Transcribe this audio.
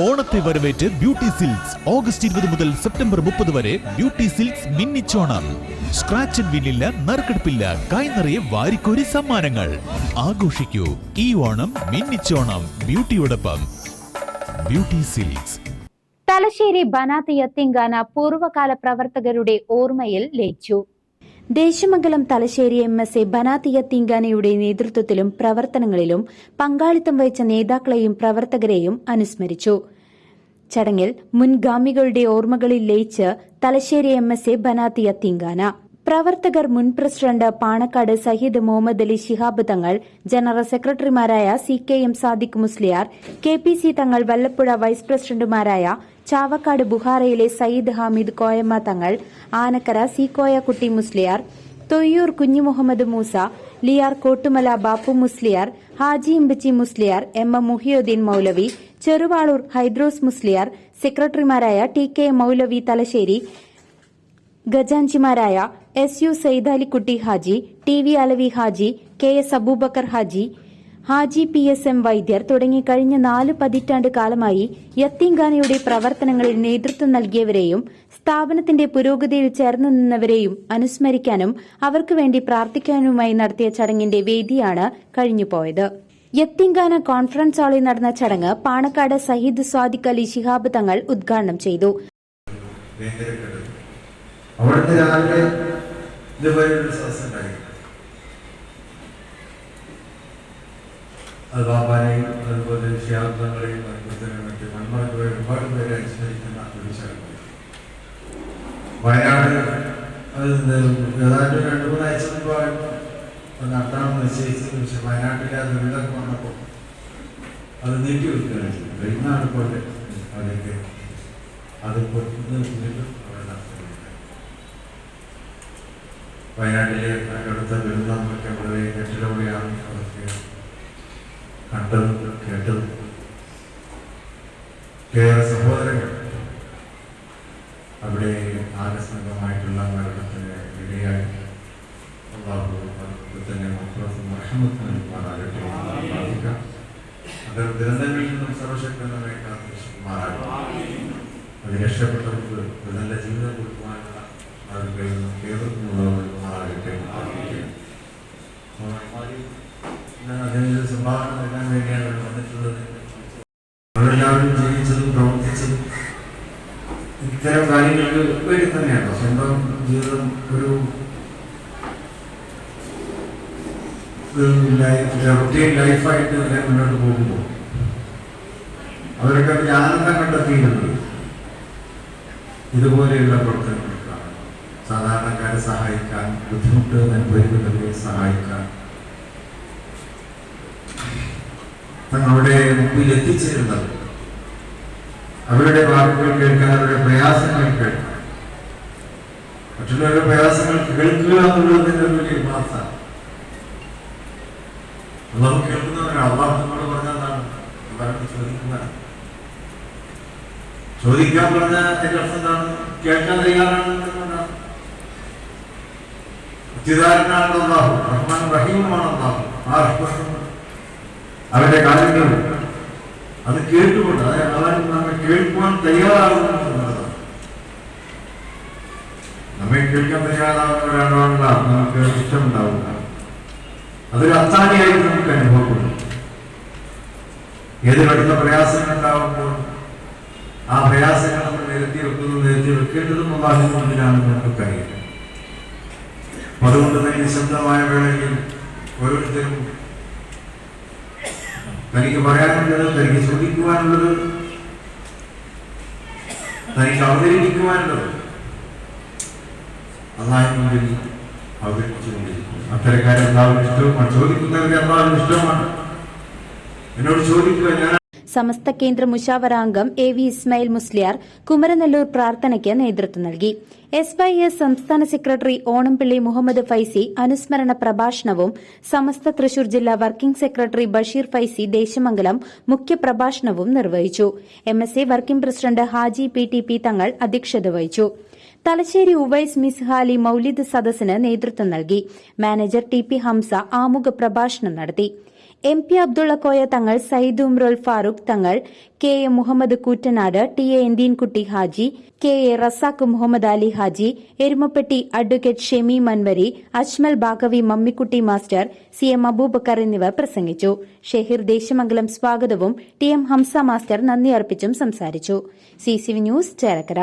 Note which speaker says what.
Speaker 1: ഓണത്തെ വരവേറ്റ് beauty silks. August ഇരുപത് മുതൽ സെപ്റ്റംബർ മുപ്പത് വരെ ബ്യൂട്ടി സിൽക്സ് മിന്നിച്ചോണം. സ്ക്രാച്ച് ആൻഡ് വിന്നില്ല നറുക്കെടുപ്പില്ല കൈനിറയെ വാരിക്കോരി സമ്മാനങ്ങൾ. ആഘോഷിക്കൂ. ഈ ഓണം മിന്നിച്ചോണം. ബ്യൂട്ടിയോടൊപ്പം. Beauty Silks.
Speaker 2: തലശ്ശേരി ബനാത്ത് യത്തിങ്കാന പൂർവകാല പ്രവർത്തകരുടെ ഓർമ്മയിൽ ലയിച്ചു. Desamangalam Thalassery M S A ബനാതിയ തിങ്കാനയുടെ നേതൃത്വത്തിലും പ്രവർത്തനങ്ങളിലും പങ്കാളിത്തം വഹിച്ച നേതാക്കളെയും പ്രവർത്തകരെയും അനുസ്മരിച്ചു. ചടങ്ങിൽ മുൻഗാമികളുടെ ഓർമ്മകളിൽ ലയിച്ച് തലശ്ശേരി എം എസ് എ ബനാതിയ യത്തിങ്കാന പ്രവർത്തകർ മുൻ പ്രസിഡന്റ് പാണക്കാട് സയ്യിദ് മുഹമ്മദ് അലി ശിഹാബ് തങ്ങൾ ജനറൽ സെക്രട്ടറിമാരായ C K M Sadiq Musliyar K P C Thangal Vallappuzha vice പ്രസിഡന്റുമാരായ Chavakkad ബുഹാറയിലെ Sayyid Hamid Koyamma Thangal Anakkara C Koyakutty Musliyar Thoyyur Kunhimuhammad Moosa ലിയാർ Kottumala Bappu Musliyar Haji Imbichi Musliyar M M Muhiyuddin Moulavi Cheruvalur Haidros Musliyar സെക്രട്ടറിമാരായ T K Moulavi Thalassery ഖജാൻജിമാരായ S U Saidalikutty Haji T V Alavi Haji K S Aboobacker Haji Haji P S M Vaidyar തുടങ്ങി കഴിഞ്ഞ നാല് പതിറ്റാണ്ട് കാലമായി യത്തീംഖാനയുടെ പ്രവർത്തനങ്ങളിൽ നേതൃത്വം നൽകിയവരെയും സ്ഥാപനത്തിന്റെ പുരോഗതിയിൽ ചേർന്നു നിന്നവരെയും അനുസ്മരിക്കാനും അവർക്ക് വേണ്ടി പ്രാർത്ഥിക്കാനുമായി നടത്തിയ ചടങ്ങിന്റെ വേദിയാണ് കഴിഞ്ഞുപോയത്. യത്തിങ്കാന കോൺഫറൻസ് ഹാളിൽ നടന്ന ചടങ്ങ് പാണക്കാട് സയ്യിദ് സ്വാദിഖ് അലി ശിഹാബ് തങ്ങൾ ഉദ്ഘാടനം ചെയ്തു.
Speaker 3: അവിടുന്ന് രാവിലെ ഇതുപോലൊരു സദസ് ഉണ്ടായി. അത് ബാബാനെയും അതുപോലെ ഷിയാബ്ദങ്ങളെയും അതുപോലെ മറ്റ് മൺമാർക്ക് ഒരുപാട് പേരെ അനുസ്മരിക്കുന്ന ഒരു ചടങ്ങ് വയനാട് അത് ഏതാണ്ട് രണ്ട് മൂന്നാഴ്ച മുമ്പായിരുന്നു അത് നടത്തണമെന്ന് നിശ്ചയിച്ചത്. പക്ഷെ വയനാട്ടിലെ ആ ദുരിതം വന്നപ്പോൾ അത് നീട്ടി വെക്കുകയാണ് ചെയ്തത്. ഇന്നാണ് പോലെ അതിന്റെ അത് പൊട്ടുന്ന അവിടെ നടത്തുന്നുണ്ട് വയനാട്ടിലെ അടുത്ത ദുരിതമൊക്കെ വളരെ നെറ്റിലൂടെയാണ് അതൊക്കെ കണ്ടതും കേട്ടതും. ഏറെ സഹോദരങ്ങൾ. അവിടെ ആകസ്മികമായിട്ടുള്ള മരണത്തിന് ഇടയായി തന്നെ നിന്നും സർവശക്തനായ അത് രക്ഷപ്പെട്ടവർക്ക് നല്ല ജീവിതം കൊടുക്കുവാനുള്ള അവർക്ക് കേരളത്തിനുള്ളവർ ജീവിച്ചതും ഇത്തരം കാര്യങ്ങൾക്ക് ഒരു അവരൊക്കെ ആനന്ദം കണ്ടെത്തിയിട്ടുണ്ട്. ഇതുപോലെയുള്ള പ്രവർത്തനങ്ങൾക്കാണ് സാധാരണക്കാരെ സഹായിക്കാൻ ബുദ്ധിമുട്ട് അനുഭവിക്കുന്നവരെ സഹായിക്കാൻ. തങ്ങളുടെ മുമ്പിൽ എത്തിച്ചേരുന്നത്. അവരുടെ വാക്കുകൾ കേൾക്കാൻ അവരുടെ പ്രയാസങ്ങൾ കേൾക്കാൻ മറ്റുള്ളവരുടെ പ്രയാസങ്ങൾ കേൾക്കുക എന്നുള്ളതിന്റെ ഒരു വലിയ വാർത്ത അള്ളാഹു കേൾക്കുന്നവരാണ്. അള്ളാഹു നമ്മോട് പറഞ്ഞതാണ് അള്ളാഹു ചോദിക്കാൻ പറഞ്ഞ എന്റെ അർത്ഥം എന്താണ്? കേൾക്കാൻ തയ്യാറാണ് അള്ളാഹു അള്ളാഹു ആ കാര്യങ്ങൾ അത് കേട്ടുകൊണ്ട് അതായത് നമ്മെ കേൾക്കുവാൻ തയ്യാറാകുന്നു നമ്മെ കേൾക്കാൻ തയ്യാറാകുന്നവരാണല്ല നമുക്ക് ഇഷ്ടമുണ്ടാവുക അതൊരു അത്താണിയായിട്ട് നമുക്ക് അനുഭവപ്പെടും ഏത് കടുത്ത പ്രയാസങ്ങൾ ഉണ്ടാകുമ്പോൾ ആ പ്രയാസങ്ങൾ നമ്മൾ നിരത്തി വെക്കുന്നതും നിരത്തി വെക്കേണ്ടതും അള്ളാഹിന്റെ നമുക്ക് നമുക്കറിയാം അതുകൊണ്ട് തന്നെ നിശബ്ദമായ വേളയിൽ ഓരോരുത്തരും തനിക്ക് പറയാനുള്ളത് തനിക്ക് ചോദിക്കുവാനുള്ളത് തനിക്ക് അവതരിപ്പിക്കുവാനുള്ളത് അള്ളാഹിന് മുമ്പിൽ അവതരിപ്പിച്ചുകൊണ്ടിരിക്കും അത്തരക്കാരെ എല്ലാവരും ഇഷ്ടവുമാണ് ചോദിക്കുന്നവരെ എല്ലാവരും ഇഷ്ടവുമാണ്. എന്നോട് ചോദിക്കുക ഞാൻ
Speaker 2: സമസ്ത കേന്ദ്ര മുഷാവറാംഗം എ വി ഇസ്മായിൽ മുസ്ലിയാർ കുമരനെല്ലൂർ പ്രാർത്ഥനയ്ക്ക് നേതൃത്വം നൽകി. എസ് വൈ എസ് സംസ്ഥാന സെക്രട്ടറി ഓണംപിള്ളി മുഹമ്മദ് ഫൈസി അനുസ്മരണ പ്രഭാഷണവും സമസ്ത തൃശൂർ ജില്ലാ വർക്കിംഗ് സെക്രട്ടറി ബഷീർ ഫൈസി ദേശമംഗലം മുഖ്യപ്രഭാഷണവും നിർവഹിച്ചു. M S A working president Haji P T P Thangal അധ്യക്ഷത വഹിച്ചു. തലശ്ശേരി ഉവൈസ് മിസ്ഹാലി മൌലിദ് സദസ്സിന് നേതൃത്വം നൽകി. മാനേജർ ടി പി ഹംസ ആമുഖ പ്രഭാഷണം നടത്തി. M P Abdulla Koya Thangal Sayyid Umrul Farooq Thangal K A Muhammad Koottanad T A Enthinkutty Haji K A Razak Muhammad Ali Haji Erumapetty advocate Shemi മൻവരി Ajmal Baqavi Mammikutty master C M Aboobacker എന്നിവർ പ്രസംഗിച്ചു. ഷെഹിർ ദേശമംഗലം സ്വാഗതവും T M Hamza master നന്ദി അർപ്പിച്ചും സംസാരിച്ചു. C news Chelakkara